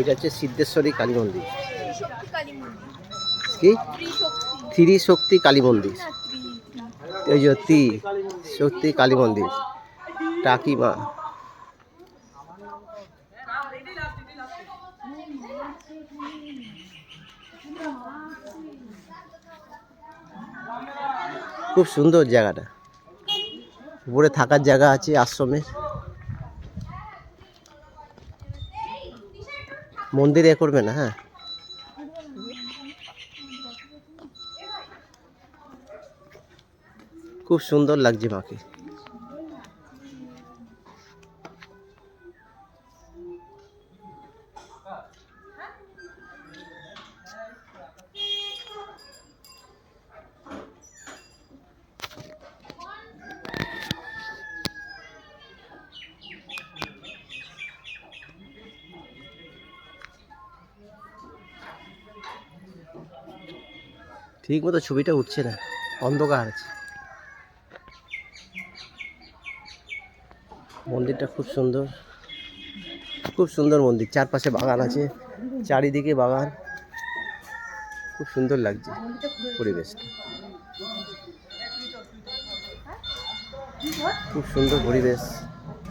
এটা হচ্ছে সিদ্ধেশ্বরী কালী মন্দির। কি? থ্রি শক্তি কালী মন্দির। এই যে তি শক্তি কালী মন্দির। টাকিমা খুব সুন্দর জায়গাটা। উপরে থাকার জায়গা আছে আশ্রমের। মন্দিরে এ করবে না হ্যাঁ? খুব সুন্দর লাগছে মাকে। ঠিক মতো ছবিটা উঠছে না। অন্ধকার আছে। মন্দিরটা খুব সুন্দর। খুব সুন্দর মন্দির। চারপাশে বাগান আছে। চারিদিকে বাগান। খুব সুন্দর লাগছে পরিবেশটা। খুব সুন্দর পরিবেশ।